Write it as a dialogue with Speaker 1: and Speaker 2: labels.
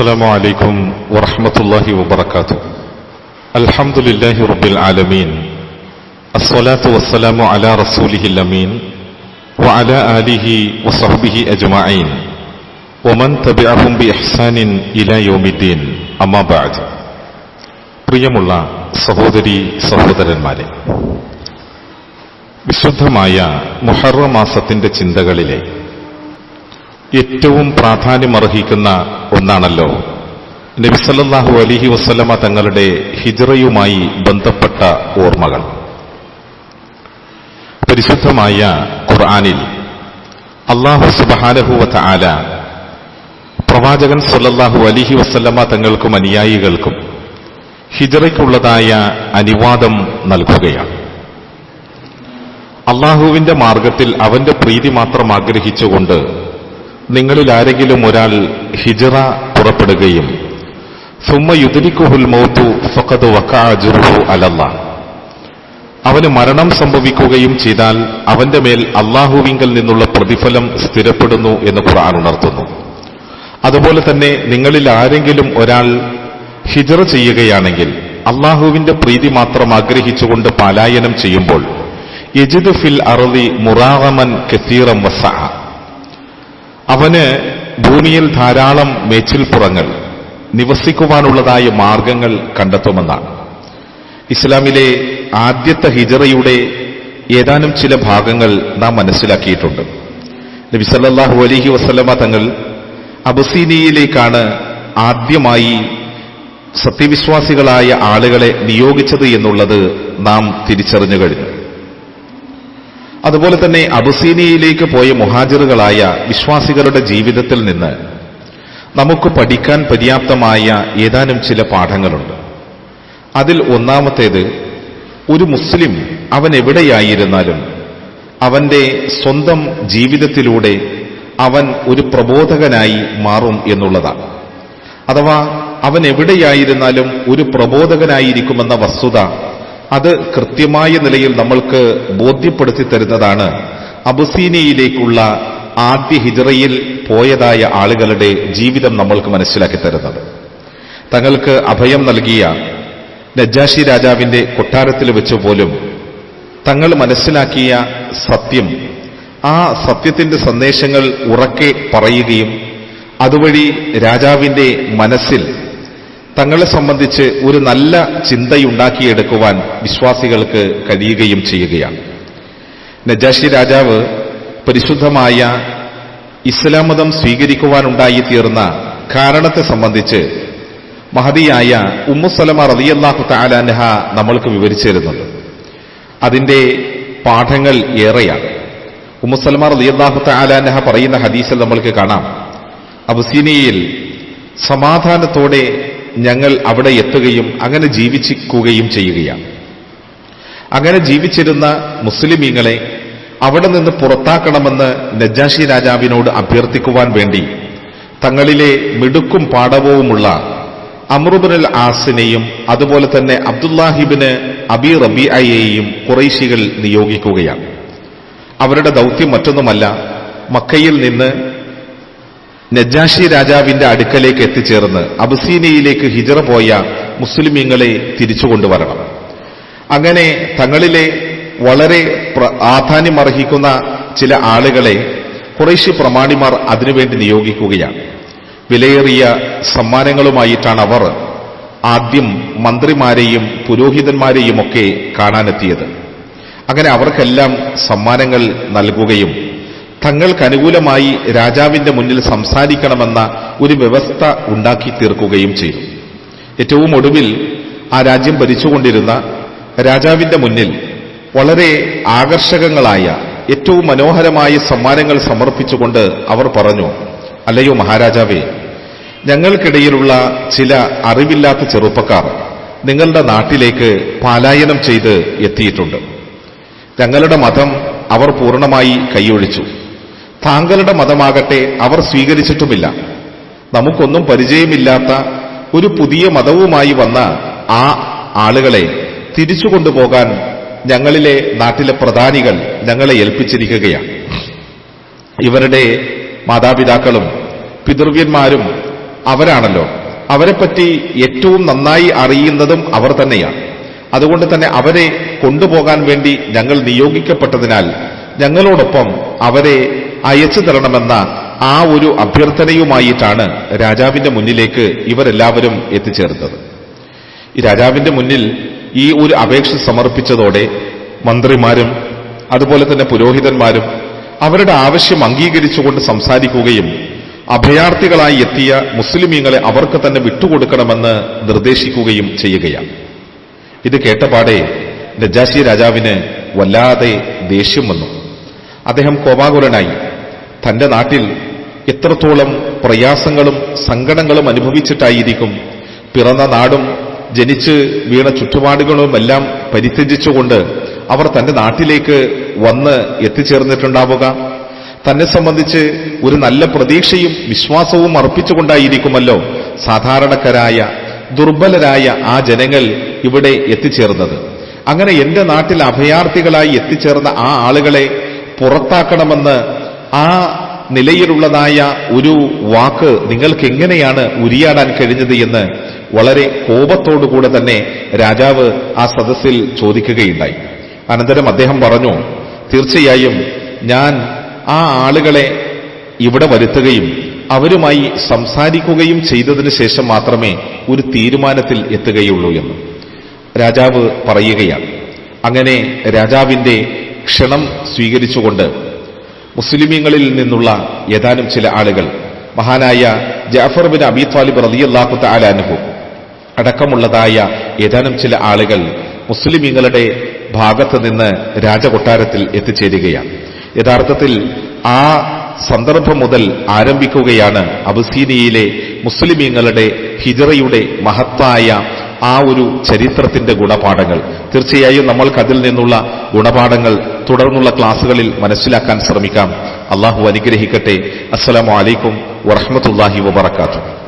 Speaker 1: السلام عليكم ورحمة الله وبركاته الحمد لله رب العالمين الصلاة والسلام على رسوله الأمين وعلى آله وصحبه أجمعين ومن تبعهم بإحسان إلى يوم الدين أما بعد പ്രിയമുള്ള സഹോദരി സഹോദരന്മാരെ വിശുദ്ധമായ മുഹറ മാസത്തിന്റെ ചിന്തകളിലെ ഏറ്റവും പ്രാധാന്യമർഹിക്കുന്ന ഒന്നാണല്ലോ. നബിസല്ലാഹു അലിഹി വസ്ലമ തങ്ങളുടെ ഹിജറയുമായി ബന്ധപ്പെട്ട ഓർമ്മകൾ. പരിശുദ്ധമായ ഖുർആാനിൽ അള്ളാഹു സുബാനഹുവത്ത ആല പ്രവാചകൻ സല്ലല്ലാഹു അലിഹി വസ്ലമ തങ്ങൾക്കും അനുയായികൾക്കും ഹിജറയ്ക്കുള്ളതായ അനുവാദം നൽകുകയാണ്. അള്ളാഹുവിന്റെ മാർഗത്തിൽ അവന്റെ പ്രീതി മാത്രം ആഗ്രഹിച്ചുകൊണ്ട് നിങ്ങളിൽ ആരെങ്കിലും ഒരാൾ ഹിജറ പുറപ്പെടുകയും സുമ്മ യുദരിക്കുഹുൽ മൗത്തു ഫഖദ് വക്കാജുർഹു അലല്ല. അവന് മരണം സംഭവിക്കുകയും ചെയ്താൽ അവന്റെ മേൽ അള്ളാഹുവിങ്കൽ നിന്നുള്ള പ്രതിഫലം സ്ഥിരപ്പെടുന്നു എന്ന് ഖുർആൻ ഉണർത്തുന്നു. അതുപോലെ തന്നെ നിങ്ങളിൽ ആരെങ്കിലും ഒരാൾ ഹിജറ ചെയ്യുകയാണെങ്കിൽ അള്ളാഹുവിന്റെ പ്രീതി മാത്രം ആഗ്രഹിച്ചുകൊണ്ട് പലായനം ചെയ്യുമ്പോൾ യജിദ് ഫിൽ അറവി മുറാറമൻ കസീറം വസ അവന് ഭൂമിയിൽ ധാരാളം മേച്ചിൽപ്പുറങ്ങൾ നിവസിക്കുവാനുള്ളതായ മാർഗങ്ങൾ കണ്ടെത്തുമെന്നാണ്. ഇസ്ലാമിലെ ആദ്യത്തെ ഹിജറയുടെ ഏതാനും ചില ഭാഗങ്ങൾ നാം മനസ്സിലാക്കിയിട്ടുണ്ട്. നബി സല്ലല്ലാഹു അലൈഹി വസല്ലമ തങ്ങൾ അബസീനിയയിലേക്കാണ് ആദ്യമായി സത്യവിശ്വാസികളായ ആളുകളെ നിയോഗിച്ചത് എന്നുള്ളത് നാം തിരിച്ചറിഞ്ഞു കഴിഞ്ഞു. അതുപോലെ തന്നെ അബുസീനിയയിലേക്ക് പോയ മുഹാജിറുകളായ വിശ്വാസികളുടെ ജീവിതത്തിൽ നിന്ന് നമുക്ക് പഠിക്കാൻ പര്യാപ്തമായ ഏതാനും ചില പാഠങ്ങളുണ്ട്. അതിൽ ഒന്നാമത്തേത് ഒരു മുസ്ലിം അവൻ എവിടെയായിരുന്നാലും അവന്റെ സ്വന്തം ജീവിതത്തിലൂടെ അവൻ ഒരു പ്രബോധകനായി മാറും എന്നുള്ളതാണ്. അഥവാ അവൻ എവിടെയായിരുന്നാലും ഒരു പ്രബോധകനായിരിക്കുമെന്ന വസ്തുത അത് കൃത്യമായ നിലയിൽ നമ്മൾക്ക് ബോധ്യപ്പെടുത്തി തരുന്നതാണ്. അബുസീനയിലേക്കുള്ള ആദ്യ ഹിജറയിൽ പോയതായ ആളുകളുടെ ജീവിതം നമ്മൾക്ക് മനസ്സിലാക്കി തരുന്നത്. തങ്ങൾക്ക് അഭയം നൽകിയ നജാഷി രാജാവിന്റെ കൊട്ടാരത്തിൽ വെച്ച് പോലും തങ്ങൾ മനസ്സിലാക്കിയ സത്യം ആ സത്യത്തിന്റെ സന്ദേശങ്ങൾ ഉറക്കെ പറയുകയും അതുവഴി രാജാവിന്റെ മനസ്സിൽ തങ്ങളെ സംബന്ധിച്ച് ഒരു നല്ല ചിന്തയുണ്ടാക്കിയെടുക്കുവാൻ വിശ്വാസികൾക്ക് കഴിയുകയും ചെയ്യുകയാണ്. നജാഷി രാജാവ് പരിശുദ്ധമായ ഇസ്ലാം മതം സ്വീകരിക്കുവാനുണ്ടായി തീർന്ന കാരണത്തെ സംബന്ധിച്ച് മഹതിയായ ഉമ്മുസലമ റതിയല്ലാഹു താലാൻഹ നമ്മൾക്ക് വിവരിച്ചു തരുന്നുണ്ട് പാഠങ്ങൾ ഏറെയാണ്. ഉമ്മുസലമ റതിയല്ലാഹു താലാൻഹ പറയുന്ന ഹദീസിൽ നമ്മൾക്ക് കാണാം. അബുസീനിയയിൽ സമാധാനത്തോടെ ഞങ്ങൾ അവിടെ എത്തുകയും അങ്ങനെ ജീവിച്ചിക്കുകയും ചെയ്യുകയാണ്. അങ്ങനെ ജീവിച്ചിരുന്ന മുസ്ലിമീങ്ങളെ അവിടെ നിന്ന് പുറത്താക്കണമെന്ന് നജാഷി രാജാവിനോട് അഭ്യർത്ഥിക്കുവാൻ വേണ്ടി തങ്ങളിലെ മിടുക്കും പാടവവുമുള്ള അമ്രുബുൽ ആസിനെയും അതുപോലെ തന്നെ അബ്ദുല്ലാഹിബിന് അബി റബിഅയെയും കുറൈശികൾ നിയോഗിക്കുകയാണ്. അവരുടെ ദൗത്യം മറ്റൊന്നുമല്ല മക്കയിൽ നിന്ന് നജാഷി രാജാവിന്റെ അടുക്കലേക്ക് എത്തിച്ചേർന്ന് അബസീനയിലേക്ക് ഹിജറ പോയ മുസ്ലിമീങ്ങളെ തിരിച്ചു കൊണ്ടുവരണം. അങ്ങനെ തങ്ങളിലെ വളരെ പ്രാധാന്യമർഹിക്കുന്ന ചില ആളുകളെ കുറേശ്ശി പ്രമാണിമാർ അതിനുവേണ്ടി നിയോഗിക്കുകയാണ്. വിലയേറിയ സമ്മാനങ്ങളുമായിട്ടാണ് അവർ ആദ്യം മന്ത്രിമാരെയും പുരോഹിതന്മാരെയും ഒക്കെ കാണാനെത്തിയത്. അങ്ങനെ അവർക്കെല്ലാം സമ്മാനങ്ങൾ നൽകുകയും തങ്ങൾക്ക് അനുകൂലമായി രാജാവിന്റെ മുന്നിൽ സംസാരിക്കണമെന്ന ഒരു വ്യവസ്ഥ ഉണ്ടാക്കി തീർക്കുകയും ചെയ്തു. ഏറ്റവും ഒടുവിൽ ആ രാജ്യം ഭരിച്ചുകൊണ്ടിരുന്ന രാജാവിന്റെ മുന്നിൽ വളരെ ആകർഷകങ്ങളായ ഏറ്റവും മനോഹരമായ സമ്മാനങ്ങൾ സമർപ്പിച്ചുകൊണ്ട് അവർ പറഞ്ഞു അല്ലയോ മഹാരാജാവേ ഞങ്ങൾക്കിടയിലുള്ള ചില അറിവില്ലാത്ത ചെറുപ്പക്കാർ നിങ്ങളുടെ നാട്ടിലേക്ക് പാലായനം ചെയ്ത് എത്തിയിട്ടുണ്ട്. ഞങ്ങളുടെ മതം അവർ പൂർണമായി കൈയൊഴിച്ചു. താങ്കളുടെ മതമാകട്ടെ അവർ സ്വീകരിച്ചിട്ടുമില്ല. നമുക്കൊന്നും പരിചയമില്ലാത്ത ഒരു പുതിയ മതവുമായി വന്ന ആ ആളുകളെ തിരിച്ചു കൊണ്ടുപോകാൻ ഞങ്ങളിലെ നാട്ടിലെ പ്രധാനികൾ ഞങ്ങളെ ഏൽപ്പിച്ചിരിക്കുകയാണ്. ഇവരുടെ മാതാപിതാക്കളും പിതൃവ്യന്മാരും അവരാണല്ലോ. അവരെപ്പറ്റി ഏറ്റവും നന്നായി അറിയുന്നതും അവർ തന്നെയാണ്. അതുകൊണ്ട് തന്നെ അവരെ കൊണ്ടുപോകാൻ വേണ്ടി ഞങ്ങൾ നിയോഗിക്കപ്പെട്ടതിനാൽ ഞങ്ങളോടൊപ്പം അവരെ അയച്ചു തരണമെന്ന ആ ഒരു അഭ്യർത്ഥനയുമായിട്ടാണ് രാജാവിന്റെ മുന്നിലേക്ക് ഇവരെല്ലാവരും എത്തിച്ചേർന്നത്. ഈ രാജാവിന്റെ മുന്നിൽ ഈ ഒരു അപേക്ഷ സമർപ്പിച്ചതോടെ മന്ത്രിമാരും അതുപോലെ തന്നെ പുരോഹിതന്മാരും അവരുടെ ആവശ്യം അംഗീകരിച്ചുകൊണ്ട് സംസാരിക്കുകയും അഭയാർത്ഥികളായി എത്തിയ മുസ്ലിമീങ്ങളെ അവർക്ക് തന്നെ വിട്ടുകൊടുക്കണമെന്ന് നിർദ്ദേശിക്കുകയും ചെയ്യുകയാണ്. ഇത് കേട്ടപാടെ നജാശി രാജാവിന് വല്ലാതെ ദേഷ്യം വന്നു. അദ്ദേഹം കോപാകുലനായി തന്റെ നാട്ടിൽ എത്രത്തോളം പ്രയാസങ്ങളും സങ്കടങ്ങളും അനുഭവിച്ചിട്ടായിരിക്കും പിറന്ന നാടും ജനിച്ച് വീണ ചുറ്റുപാടുകളുമെല്ലാം പരിത്യജിച്ചുകൊണ്ട് അവർ തന്റെ നാട്ടിലേക്ക് വന്ന് എത്തിച്ചേർന്നിട്ടുണ്ടാവുക. തന്നെ സംബന്ധിച്ച് ഒരു നല്ല പ്രതീക്ഷയും വിശ്വാസവും അർപ്പിച്ചുകൊണ്ടായിരിക്കുമല്ലോ സാധാരണക്കാരായ ദുർബലരായ ആ ജനങ്ങൾ ഇവിടെ എത്തിച്ചേർന്നത്. അങ്ങനെ എന്റെ നാട്ടിൽ അഭയാർത്ഥികളായി എത്തിച്ചേർന്ന ആ ആളുകളെ പുറത്താക്കണമെന്ന് ആ നിലയിലുള്ളതായ ഒരു വാക്ക് നിങ്ങൾക്ക് എങ്ങനെയാണ് ഉരിയാടാൻ കഴിഞ്ഞത് എന്ന് വളരെ കോപത്തോടുകൂടെ തന്നെ രാജാവ് ആ സദസ്സിൽ ചോദിക്കുകയുണ്ടായി. അനന്തരം അദ്ദേഹം പറഞ്ഞു തീർച്ചയായും ഞാൻ ആ ആളുകളെ ഇവിടെ വരുത്തുകയും അവരുമായി സംസാരിക്കുകയും ചെയ്തതിന് ശേഷം മാത്രമേ ഒരു തീരുമാനത്തിൽ എത്തുകയുള്ളൂ എന്ന്. രാജാവ് പറയുകയാണ്. അങ്ങനെ രാജാവിന്റെ ക്ഷണം സ്വീകരിച്ചുകൊണ്ട് മുസ്ലിമീങ്ങളിൽ നിന്നുള്ള ഏതാനും ചില ആളുകൾ മഹാനായ ജാഫർ ബിൻ അബി താലിബ് റലിയല്ലാഹു താലാനുഹു അടക്കമുള്ളതായ ഏതാനും ചില ആളുകൾ മുസ്ലിമീങ്ങളുടെ ഭാഗത്ത് നിന്ന് രാജകൊട്ടാരത്തിൽ എത്തിച്ചേരുകയാണ്. യഥാർത്ഥത്തിൽ ആ സന്ദർഭം മുതൽ ആരംഭിക്കുകയാണ് അബസീനിയയിലെ മുസ്ലിമീങ്ങളുടെ ഹിജറയുടെ മഹത്തായ ആ ഒരു ചരിത്രത്തിന്റെ ഗുണപാഠങ്ങൾ. തീർച്ചയായും നമ്മൾക്ക് അതിൽ നിന്നുള്ള ഗുണപാഠങ്ങൾ തുടർന്നുള്ള ക്ലാസ്സുകളിൽ മനസ്സിലാക്കാൻ ശ്രമിക്കാം. അള്ളാഹു അനുഗ്രഹിക്കട്ടെ. അസ്സലാമു അലൈക്കും വറഹമത്തല്ലാഹി വബർക്കാത്തു